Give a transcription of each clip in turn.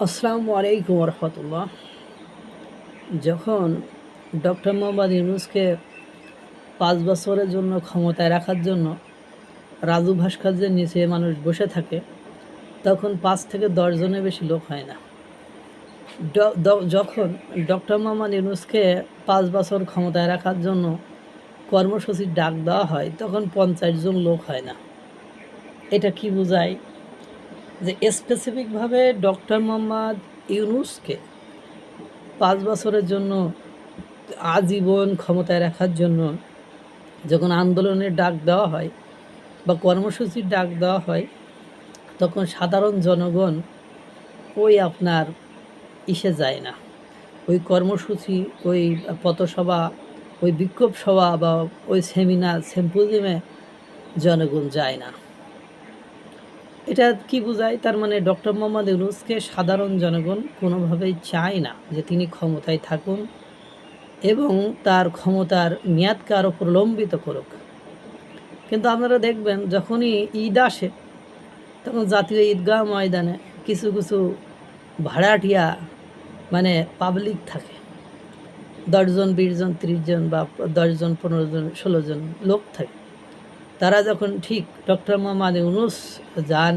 আসসালামু আলাইকুম রহমতুল্লাহ যখন ডক্টর মোহাম্মদ ইউনুসকে পাঁচ বছরের জন্য ক্ষমতায় রাখার জন্য রাজু ভাস্কর্যের নিচে মানুষ বসে থাকে, তখন পাঁচ থেকে দশজনের বেশি লোক হয় না। যখন ডক্টর মোহাম্মদ ইউনুসকে পাঁচ বছর ক্ষমতায় রাখার জন্য কর্মসূচির ডাক দেওয়া হয়, তখন পঞ্চাশ জন লোক হয় না। এটা কি বোঝায়? যে স্পেসিফিকভাবে ডক্টর মোহাম্মদ ইউনুসকে পাঁচ বছরের জন্য আজীবন ক্ষমতায় রাখার জন্য যখন আন্দোলনের ডাক দেওয়া হয় বা কর্মসূচির ডাক দেওয়া হয়, তখন সাধারণ জনগণ ওই আপনার ইসে যায় না। ওই কর্মসূচি, ওই পথসভা, ওই বিক্ষোভ সভা বা ওই সেমিনার সেম্পোজিয়ামে জনগণ যায় না। এটা কি বোঝায়? তার মানে ডক্টর মোহাম্মদ ইউনুসকে সাধারণ জনগণ কোনোভাবেই চায় না যে তিনি ক্ষমতায় থাকুন এবং তার ক্ষমতার মেয়াদকে আরও প্রলম্বিত করুক। কিন্তু আপনারা দেখবেন, যখনই ঈদ আসে, তখন জাতীয় ঈদগাহ ময়দানে কিছু কিছু ভাড়াটিয়া মানে পাবলিক থাকে। দশজন, বিশজন, ত্রিশজন বা দশজন পনেরো জন ষোলো জন লোক থাকে। তারা যখন ঠিক ডক্টর মোহাম্মদ ইউনুস যান,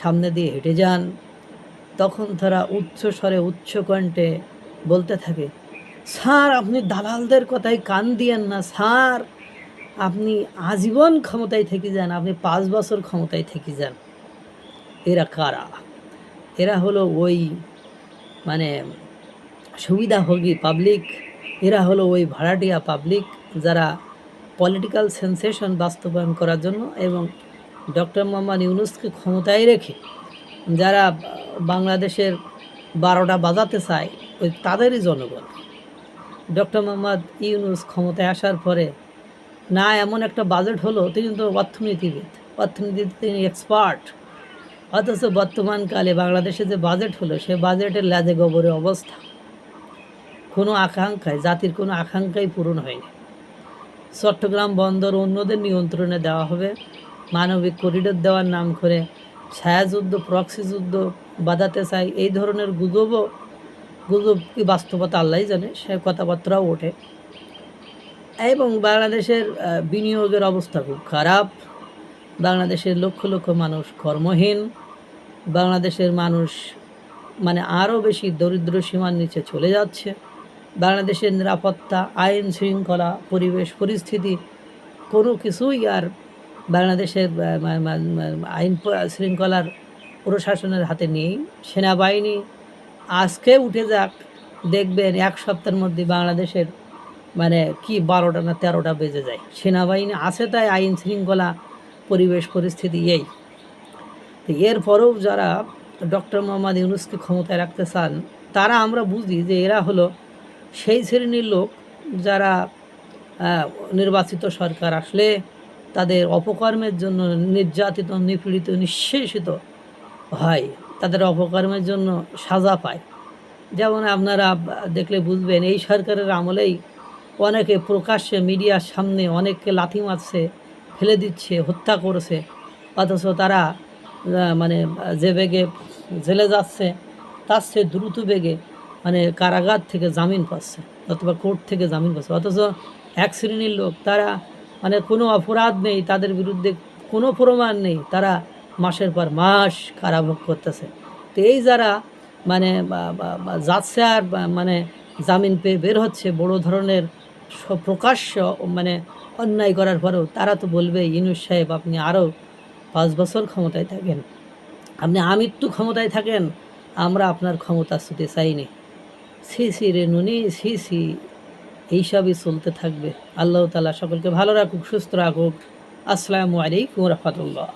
সামনে দিয়ে হেঁটে যান, তখন তারা উচ্চ স্বরে, উচ্চ কণ্ঠে বলতে থাকে, স্যার, আপনি দালালদের কথায় কান দিয়েন না, স্যার। আপনি আজীবন ক্ষমতায় থেকে যান, আপনি পাঁচ বছর ক্ষমতায় থেকে যান। এরা কারা? এরা হলো ওই মানে সুবিধাভোগী পাবলিক। এরা হলো ওই ভাড়াটিয়া পাবলিক যারা পলিটিক্যাল সেন্সেশন বাস্তবায়ন করার জন্য এবং ডক্টর মোহাম্মদ ইউনুসকে ক্ষমতায় রেখে যারা বাংলাদেশের বারোটা বাজাতে চায়, ওই তাদেরই জনগণ। ডক্টর মোহাম্মদ ইউনুস ক্ষমতায় আসার পরে না এমন একটা বাজেট হলো, তিনি তো অর্থনীতিবিদ। অর্থনীতিতে তিনি এক্সপার্ট অথচ বর্তমানকালে বাংলাদেশে যে বাজেট হলো, সে বাজেটের লেজে গোবরে অবস্থা। কোনো আকাঙ্ক্ষায়, জাতির কোনো আকাঙ্ক্ষাই পূরণ হয়নি। চট্টগ্রাম বন্দর অন্যদের নিয়ন্ত্রণে দেওয়া হবে। মানবিক করিডোর দেওয়ার নাম করে ছায়াযুদ্ধ প্রক্সি যুদ্ধ বাধাতে চাই, এই ধরনের গুজবও, গুজব কি বাস্তবতা আল্লাহ জানে, সে কথাবার্তাও ওঠে। এবং বাংলাদেশের বিনিয়োগের অবস্থা খুব খারাপ। বাংলাদেশের লক্ষ লক্ষ মানুষ কর্মহীন। বাংলাদেশের মানুষ মানে আরও বেশি দরিদ্র সীমার নিচে চলে যাচ্ছে। বাংলাদেশের নিরাপত্তা, আইন শৃঙ্খলা, পরিবেশ পরিস্থিতি, কোনো কিছুই আর বাংলাদেশের আইন শৃঙ্খলার প্রশাসনের হাতে নেই। সেনাবাহিনী আজকে উঠে যাক, দেখবেন এক সপ্তাহের মধ্যে বাংলাদেশের মানে কি বারোটা না তেরোটা বেজে যায়। সেনাবাহিনী আছে তাই আইন শৃঙ্খলা, পরিবেশ পরিস্থিতি এই। এরপরেও যারা ডক্টর মোহাম্মদ ইউনুসকে ক্ষমতায় রাখতে চান, তারা আমরা বুঝি যে এরা হলো সেই শ্রেণির লোক যারা নির্বাচিত সরকার আসলে তাদের অপকর্মের জন্য নির্যাতিত, নিপীড়িত, নিঃশেষিত হয়। তাদের অপকর্মের জন্য সাজা পায়। যেমন আপনারা দেখলে বুঝবেন, এই সরকারের আমলেই অনেকে প্রকাশ্যে মিডিয়ার সামনে অনেককে লাথি মারছে, ফেলে দিচ্ছে, হত্যা করেছে। অথচ তারা মানে যে বেগে জেলে যাচ্ছে, তার চেয়ে দ্রুত বেগে মানে কারাগার থেকে জামিন পাচ্ছে, অথবা কোর্ট থেকে জামিন পাচ্ছে। অথচ এক শ্রেণির লোক, তারা মানে কোনো অপরাধ নেই, তাদের বিরুদ্ধে কোনো প্রমাণ নেই, তারা মাসের পর মাস কারাভোগ করতেছে। তো এই যারা মানে যাচ্ছে আর মানে জামিন পেয়ে বের হচ্ছে, বড় ধরনের প্রকাশ্য মানে অন্যায় করার পরেও তারা তো বলবে ইনুস সাহেব, আপনি আরও পাঁচ বছর ক্ষমতায় থাকেন। আপনি আমৃত্যু ক্ষমতায় থাকেন, আমরা আপনার ক্ষমতা ছুতে চাইনি। সি সি রে নুনি সি সি এইসবই চলতে থাকবে। আল্লাহ তালা সকলকে ভালো রাখুক, সুস্থ রাখুক। আসসালামু আলাইকুম রহমতুল্লাহ।